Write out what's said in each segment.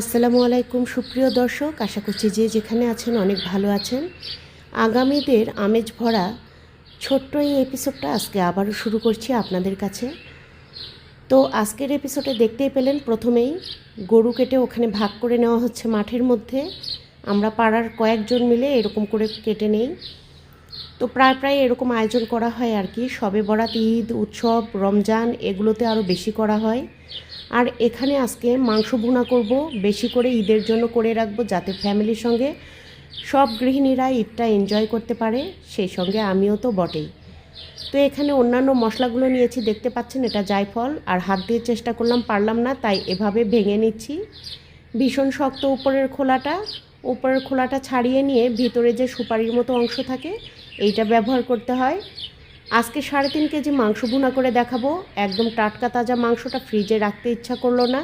আসসালামু আলাইকুম, সুপ্রিয় দর্শক। আশা করছি যে যেখানে আছেন অনেক ভালো আছেন। আগামীদের আমেজ ভরা ছোট্ট এই এপিসোডটা আজকে আবারও শুরু করছি আপনাদের কাছে। তো আজকের এপিসোডে দেখতেই পেলেন, প্রথমেই গরু কেটে ওখানে ভাগ করে নেওয়া হচ্ছে মাঠের মধ্যে। আমরা পাড়ার কয়েকজন মিলে এরকম করে কেটে নেই। তো প্রায় প্রায় এরকম আয়োজন করা হয় আর কি। সবে বরাত, ঈদ, উৎসব, রমজান, এগুলোতে আরও বেশি করা হয়। আর এখানে আজকে মাংস ভুনা করব, বেশি করে ঈদের জন্য করে রাখব যাতে ফ্যামিলির সঙ্গে সব গৃহিণীরা ঈদটা এনজয় করতে পারে, সেই সঙ্গে আমিও তো বটেই। তো এখানে অন্যান্য মশলাগুলো নিয়েছি, দেখতে পাচ্ছেন এটা জায়ফল, আর হাত দিয়ে চেষ্টা করলাম, পারলাম না, তাই এভাবে ভেঙে নিচ্ছি। ভীষণ শক্ত উপরের খোলাটা উপরের খোলাটা ছাড়িয়ে নিয়ে ভিতরে যে সুপারির মতো অংশ থাকে, এইটা ব্যবহার করতে হয়। আজকে সাড়ে তিন কেজি মাংস ভুনা করে দেখাবো। একদম টাটকা তাজা মাংসটা ফ্রিজে রাখতে ইচ্ছা করল না।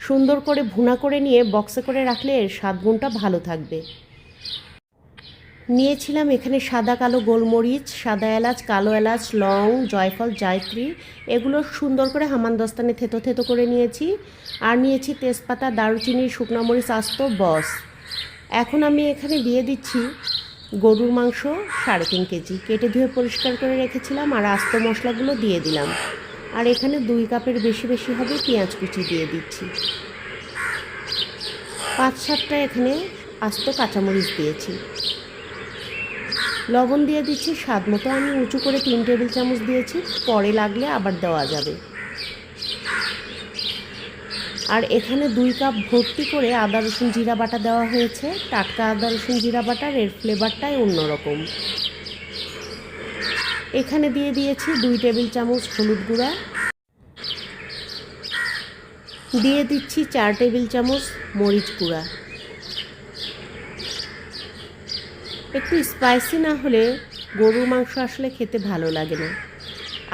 সুন্দর করে ভুনা করে নিয়ে বক্সে করে রাখলে এর স্বাদ গুণটা ভালো থাকবে। নিয়েছিলাম এখানে সাদা, কালো, গোলমরিচ, সাদা এলাচ, কালো এলাচ, লং, জয়ফল, জায়ত্রী, এগুলো সুন্দর করে হামানদস্তানে থেতো থেতো করে নিয়েছি। আর নিয়েছি তেজপাতা দারুচিনি শুকনো মরিচ, আস্ত বস। এখন আমি এখানে দিয়ে দিচ্ছি গরুর মাংস সাড়ে তিন কেজি। কেটে ধুয়ে পরিষ্কার করে রেখেছিলাম আর আস্ত মশলাগুলো দিয়ে দিলাম। আর এখানে দুই কাপের বেশি বেশি হবে পেঁয়াজ কুচি দিয়ে দিচ্ছি। পাঁচ সাতটা এখানে আস্ত কাঁচামরিচ দিয়েছি। লবণ দিয়ে দিচ্ছি, স্বাদ মতো। আমি উঁচু করে তিন টেবিল চামচ দিয়েছি। পরে লাগলে আবার দেওয়া যাবে। আর এখানে দুই কাপ ভর্তি করে আদা, রসুন, জিরা বাটা দেওয়া হয়েছে। টাটকা আদা, রসুন, জিরা বাটার এর ফ্লেভারটাই অন্যরকম। এখানে দিয়ে দিয়েছি দুই টেবিল চামচ হলুদ গুঁড়া। দিয়ে দিচ্ছি চার টেবিল চামচ মরিচ গুঁড়া। একটু স্পাইসি না হলে গরুর মাংস আসলে খেতে ভালো লাগে না।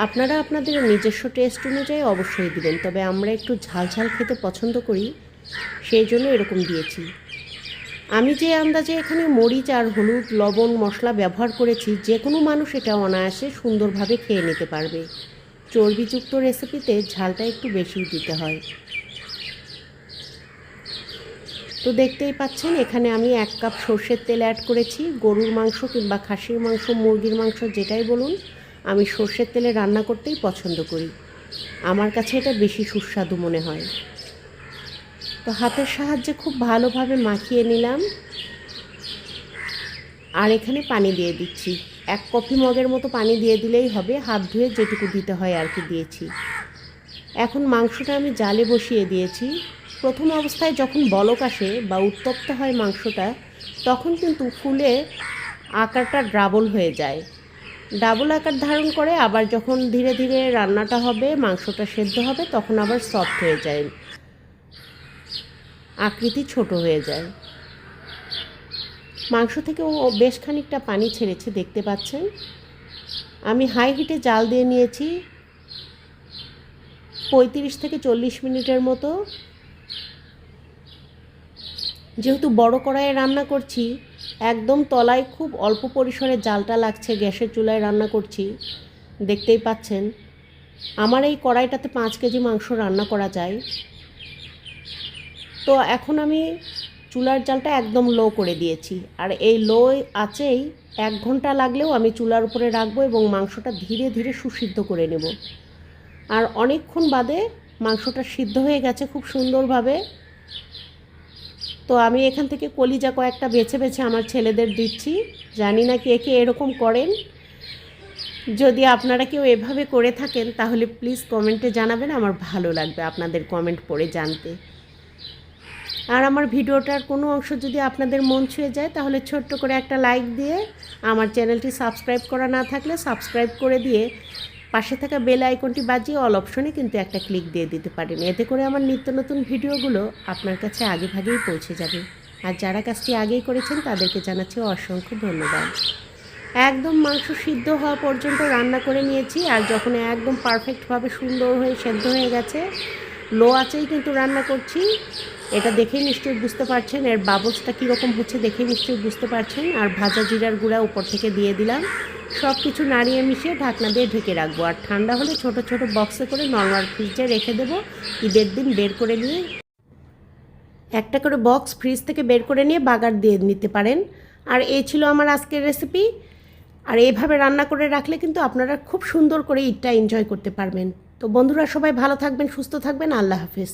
আপনারা আপনাদের নিজস্ব টেস্ট অনুযায়ী অবশ্যই দিবেন, তবে আমরা একটু ঝাল ঝাল খেতে পছন্দ করি, সেই জন্য এরকম দিয়েছি। আমি যে আন্দাজে এখানে মরিচ আর হলুদ, লবণ, মশলা ব্যবহার করেছি, যে কোনো মানুষ এটা অনায়াসে সুন্দরভাবে খেয়ে নিতে পারবে। চর্বিযুক্ত রেসিপিতে ঝালটা একটু বেশি দিতে হয়। তো দেখতেই পাচ্ছেন, এখানে আমি এক কাপ সর্ষের তেল অ্যাড করেছি, গরুর মাংস কিংবা খাসির মাংস, মুরগির মাংস যেটাই বলুন। আমি সর্ষের তেলে রান্না করতেই পছন্দ করি। আমার কাছে এটা বেশি সুস্বাদু মনে হয়। তো হাতের সাহায্যে খুব ভালোভাবে মাখিয়ে নিলাম। আর এখানে পানি দিয়ে দিচ্ছি। এক কফি মগের মতো পানি দিয়ে দিলেই হবে। হাত ধুয়ে যেটুকু দিতে হয় আর কি দিয়েছি। এখন মাংসটা আমি জালে বসিয়ে দিয়েছি। প্রথম অবস্থায় যখন বলক আসে বা উত্তপ্ত হয় মাংসটা, তখন কিন্তু ফুলে আকারটা ড্রাবল হয়ে যায়। ডাবল আকার ধারণ করে, আবার যখন ধীরে ধীরে রান্নাটা হবে, মাংসটা সেদ্ধ হবে, তখন আবার সফট হয়ে যায়। আকৃতি ছোট হয়ে যায়। মাংস থেকে ও বেশ খানিকটা পানি ছেড়েছে, দেখতে পাচ্ছেন? আমি হাই হিটে জাল দিয়ে নিয়েছি। পঁয়ত্রিশ থেকে চল্লিশ মিনিটের মতো। যেহেতু বড় কড়াইয়ে রান্না করছি একদম তলায় খুব অল্প পরিসরে জালটা লাগছে, গ্যাসের চুলায় রান্না করছি। দেখতেই পাচ্ছেন, আমার এই কড়াইটাতে পাঁচ কেজি মাংস রান্না করা যায়। তো এখন আমি চুলার জালটা একদম লো করে দিয়েছি। আর এই লো আছেই এক ঘণ্টা লাগলেও আমি চুলার উপরে রাখব এবং মাংসটা ধীরে ধীরে সুসিদ্ধ করে নেব। আর অনেকক্ষণ বাদে মাংসটা সিদ্ধ হয়ে গেছে খুব সুন্দরভাবে। তো আমি এখান থেকে কলিজা কয়েকটা বেছে বেছে আমার ছেলেদের দিচ্ছি। জানি না কে কে এরকম করেন। যদি আপনারা কেউ এভাবে করে থাকেন, তাহলে প্লিজ কমেন্টে জানাবেন, আমার ভালো লাগবে আপনাদের কমেন্ট পড়ে জানতে। আর আমার ভিডিওটার কোনো অংশ যদি আপনাদের মন ছুঁয়ে যায়, তাহলে ছোট্ট করে একটা লাইক দিয়ে আমার চ্যানেলটি সাবস্ক্রাইব করা না থাকলে সাবস্ক্রাইব করে দিয়ে পাশে থাকা বেল আইকনটি বাজিয়ে অল অপশনে কিন্তু একটা ক্লিক দিয়ে দিতে পারেন। এতে করে আমার নিত্য নতুন ভিডিওগুলো আপনার কাছে আগে ভাগেই পৌঁছে যাবে। আর যারা কাজটি আগেই করেছেন, তাদেরকে জানাচ্ছি অসংখ্য ধন্যবাদ। একদম মাংস সিদ্ধ হওয়া পর্যন্ত রান্না করে নিয়েছি, আর যখন একদম পারফেক্টভাবে সুন্দর হয়ে সেদ্ধ হয়ে গেছে লো আছেই কিন্তু রান্না করছি। এটা দেখেই নিশ্চয়ই বুঝতে পারছেন, এর বাবসটা কীরকম হচ্ছে দেখে নিশ্চয়ই বুঝতে পারছেন। আর ভাজা জিরার গুঁড়া উপর থেকে দিয়ে দিলাম। সব কিছু নাড়িয়ে মিশিয়ে ঢাকনা দিয়ে ঢেকে রাখব। আর ঠান্ডা হলে ছোট ছোট বক্সে করে নর্মাল ফ্রিজে রেখে দেবো। ঈদের দিন বের করে নিয়ে একটা করে বক্স ফ্রিজ থেকে বের করে নিয়ে বাগার দিয়ে নিতে পারেন। আর এই ছিল আমার আজকের রেসিপি আর এইভাবে রান্না করে রাখলে কিন্তু আপনারা খুব সুন্দর করে ঈদটা এনজয় করতে পারবেন। তো বন্ধুরা সবাই ভালো থাকবেন সুস্থ থাকবেন আল্লাহ হাফিজ।